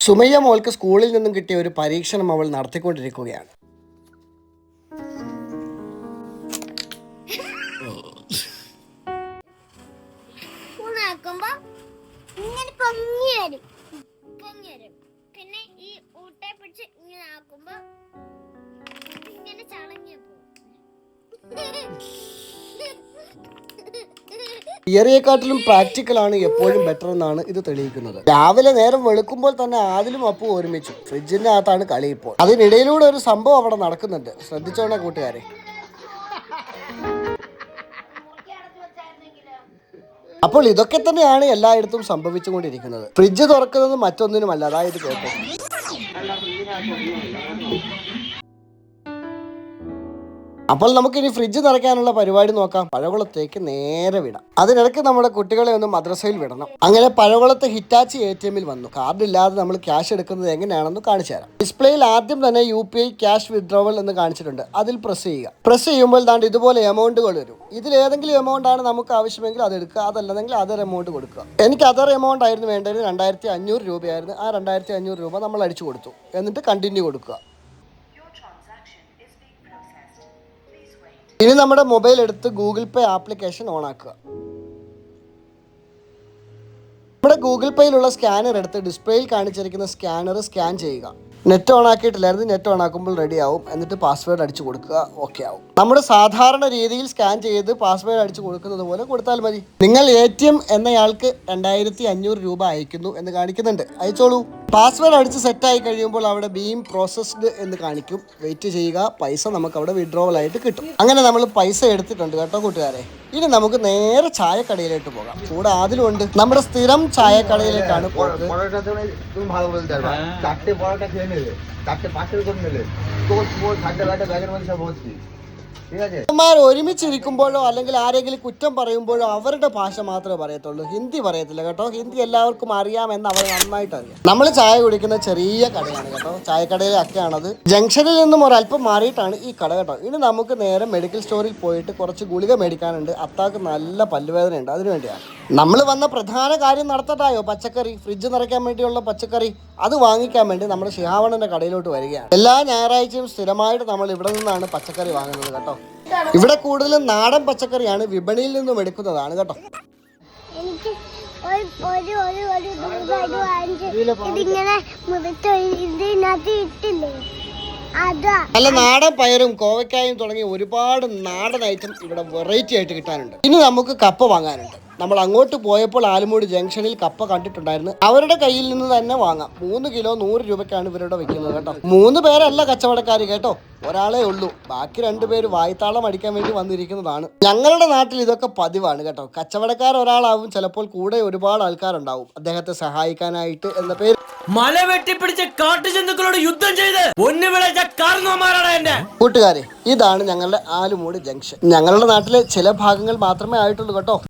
സുമയ്യ മോൾക്ക് സ്കൂളിൽ നിന്നും കിട്ടിയ ഒരു പരീക്ഷണം അവൾ നടത്തിക്കൊണ്ടിരിക്കുകയാണ്. പിന്നെ ഈ ഊട്ടെ പിടിച്ച് ഇങ്ങനെ ആക്കുമ്പോ തിയറിയെക്കാട്ടിലും പ്രാക്ടിക്കലാണ് എപ്പോഴും ബെറ്റർ എന്നാണ് ഇത് തെളിയിക്കുന്നത്. രാവിലെ നേരം വെളുക്കുമ്പോൾ തന്നെ ആദിലും അപ്പു ഒരുമിച്ചു. ഫ്രിഡ്ജിന്റെ അകത്താണ് കളി ഇപ്പോൾ. അതിനിടയിലൂടെ ഒരു സംഭവം അവിടെ നടക്കുന്നുണ്ട്. ശ്രദ്ധിച്ചോണേ കൂട്ടുകാരെ. അപ്പോൾ ഇതൊക്കെ തന്നെയാണ് എല്ലായിടത്തും സംഭവിച്ചുകൊണ്ടിരിക്കുന്നത്. ഫ്രിഡ്ജ് തുറക്കുന്നത് മറ്റൊന്നിനുമല്ല. അതായത് കേട്ടോ. അപ്പോൾ നമുക്ക് ഇനി ഫ്രിഡ്ജ് നിറയ്ക്കാനുള്ള പരിപാടി നോക്കാം. പഴകുളത്തേക്ക് നേരെ വിടാം. അതിനിടയ്ക്ക് നമ്മുടെ കുട്ടികളെ ഒന്ന് മദ്രസയിൽ വിടണം. അങ്ങനെ പഴകുളത്ത് ഹിറ്റാച്ചി എ ടി എമ്മിൽ വന്നു. കാർഡ് ഇല്ലാതെ നമ്മൾ ക്യാഷ് എടുക്കുന്നത് എങ്ങനെയാണെന്ന് കാണിച്ചു തരാം. ഡിസ്പ്ലേയിൽ ആദ്യം തന്നെ U P I cash withdrawal എന്ന് കാണിച്ചിട്ടുണ്ട്. അതിൽ പ്രസ് ചെയ്യുക. പ്രസ് ചെയ്യുമ്പോൾ താണ്ട് ഇതുപോലെ എമൗണ്ടുകൾ വരും. ഇതിൽ ഏതെങ്കിലും എമൗണ്ട് ആണ് നമുക്ക് ആവശ്യമെങ്കിൽ അത് എടുക്കുക. അതല്ലെങ്കിൽ അതർ എമൗണ്ട് കൊടുക്കുക. എനിക്ക് അതർ എമൗണ്ട് ആയിരുന്നു വേണ്ടത് രണ്ടായിരത്തി അഞ്ഞൂറ് രൂപയായിരുന്നു. ആ രണ്ടായിരത്തി അഞ്ഞൂറ് രൂപ നമ്മൾ അടിച്ചു കൊടുത്തു. എന്നിട്ട് കണ്ടിന്യൂ കൊടുക്കുക. ഇനി നമ്മുടെ മൊബൈൽ എടുത്ത് ഗൂഗിൾ പേ ആപ്ലിക്കേഷൻ ഓൺ ആക്കുക. നമ്മുടെ ഗൂഗിൾ പേയിലുള്ള സ്കാനർ എടുത്ത് ഡിസ്പ്ലേയിൽ കാണിച്ചിരിക്കുന്ന സ്കാനർ സ്കാൻ ചെയ്യുക. നെറ്റ് ഓൺ ആക്കിയിട്ടില്ലായിരുന്നു നെറ്റ് ഓൺ ആക്കുമ്പോൾ റെഡി ആവും. എന്നിട്ട് പാസ്വേഡ് അടിച്ചു കൊടുക്കുക ഓക്കെ ആവും. നമ്മുടെ സാധാരണ രീതിയിൽ സ്കാൻ ചെയ്ത് പാസ്വേഡ് അടിച്ചു കൊടുക്കുന്നത് പോലെ കൊടുത്താൽ മതി. നിങ്ങൾ എ ടി എം എന്നയാൾക്ക് രണ്ടായിരത്തി അഞ്ഞൂറ് രൂപ അയക്കുന്നു എന്ന് കാണിക്കുന്നുണ്ട്. അയച്ചോളൂ. പാസ്വേഡ് അടിച്ച് സെറ്റായി കഴിയുമ്പോൾ അവിടെ ബീം പ്രോസസ്ഡ് എന്ന് കാണിക്കും. വെയിറ്റ് ചെയ്യുക. പൈസ നമുക്ക് അവിടെ വിഡ്രോവൽ ആയിട്ട് കിട്ടും. അങ്ങനെ നമ്മൾ പൈസ എടുത്തിട്ടുണ്ട് കേട്ടോ കൂട്ടുകാരെ. ഇനി നമുക്ക് നേരെ ചായക്കടയിലേക്ക് പോകാം. കൂടെ ആദിലുണ്ട് നമ്മുടെ സ്ഥിരം ചായക്കടയിലേക്കാണ് പോകുന്നത്. അമ്മമാർ ഒരുമിച്ചിരിക്കുമ്പോഴോ അല്ലെങ്കിൽ ആരെങ്കിലും കുറ്റം പറയുമ്പോഴോ അവരുടെ ഭാഷ മാത്രമേ പറയത്തുള്ളൂ. ഹിന്ദി പറയത്തില്ല കേട്ടോ. ഹിന്ദി എല്ലാവർക്കും അറിയാമെന്ന് അവർ നന്നായിട്ട് അറിയാം. നമ്മൾ ചായ കുടിക്കുന്ന ചെറിയ കടയാണ് കേട്ടോ. ചായക്കടയിലെ അക്കയാണത് ജംഗ്ഷനിൽ നിന്നും ഒരല്പം മാറിയിട്ടാണ് ഈ കട കേട്ടോ. ഇനി നമുക്ക് നേരെ മെഡിക്കൽ സ്റ്റോറിൽ പോയിട്ട് കുറച്ച് ഗുളിക മേടിക്കാനുണ്ട്. അത്താക്ക് നല്ല പല്ലുവേദനയുണ്ട്. അതിനു വേണ്ടിയാണ് നമ്മൾ വന്ന പ്രധാന കാര്യം നടത്തട്ടായോ? പച്ചക്കറി. ഫ്രിഡ്ജ് നിറയ്ക്കാൻ വേണ്ടിയുള്ള പച്ചക്കറി. അത് വാങ്ങിക്കാൻ വേണ്ടി നമ്മുടെ ശിഹാവണന്റെ കടയിലോട്ട് വരികയാണ്. എല്ലാ ഞായറാഴ്ചയും സ്ഥിരമായിട്ട് നമ്മൾ ഇവിടെ നിന്നാണ് പച്ചക്കറി വാങ്ങുന്നത് കേട്ടോ. ഇവിടെ കൂടുതലും നാടൻ പച്ചക്കറിയാണ് വിപണിയിൽ നിന്നും എടുക്കുന്നതാണ് കേട്ടോ. എനിക്ക് ഒരു ഒരു ഒരു ഒരു ദൂരം ഇതിങ്ങനെ മുറിച്ച് ഇതിനകത്ത് ഇട്ടില്ലേ? നല്ല നാടൻ പയറും കോവയ്ക്കായും തുടങ്ങി ഒരുപാട് നാടൻ ഐറ്റം ഇവിടെ വെറൈറ്റി ആയിട്ട് കിട്ടാനുണ്ട്. ഇനി നമുക്ക് കപ്പ വാങ്ങാനുണ്ട്. നമ്മൾ അങ്ങോട്ട് പോയപ്പോൾ ആലുമൂട് ജംഗ്ഷനിൽ കപ്പ കണ്ടിട്ടുണ്ടായിരുന്നു. അവരുടെ കയ്യിൽ നിന്ന് തന്നെ വാങ്ങാം. മൂന്ന് കിലോ നൂറ് രൂപയ്ക്കാണ് ഇവരുടെ വെക്കുന്നത് കേട്ടോ. മൂന്ന് പേരല്ല കച്ചവടക്കാർ കേട്ടോ. ഒരാളേ ഉള്ളൂ. ബാക്കി രണ്ടുപേര് വായ്ത്താളം അടിക്കാൻ വേണ്ടി വന്നിരിക്കുന്നതാണ്. ഞങ്ങളുടെ നാട്ടിൽ ഇതൊക്കെ പതിവാണ് കേട്ടോ. കച്ചവടക്കാർ ഒരാളാവും ചിലപ്പോൾ കൂടെ ഒരുപാട് ആൾക്കാരുണ്ടാവും. അദ്ദേഹത്തെ സഹായിക്കാനായിട്ട് എന്ന പേര് മല വെട്ടിപ്പിടിച്ച് കാട്ടുജന്തുക്കളോട് യുദ്ധം ചെയ്ത് കൂട്ടുകാരെ ഇതാണ് ഞങ്ങളുടെ ആലുമൂട് ജംഗ്ഷൻ. ഞങ്ങളുടെ നാട്ടിലെ ചില ഭാഗങ്ങൾ മാത്രമേ ആയിട്ടുള്ളൂ കേട്ടോ.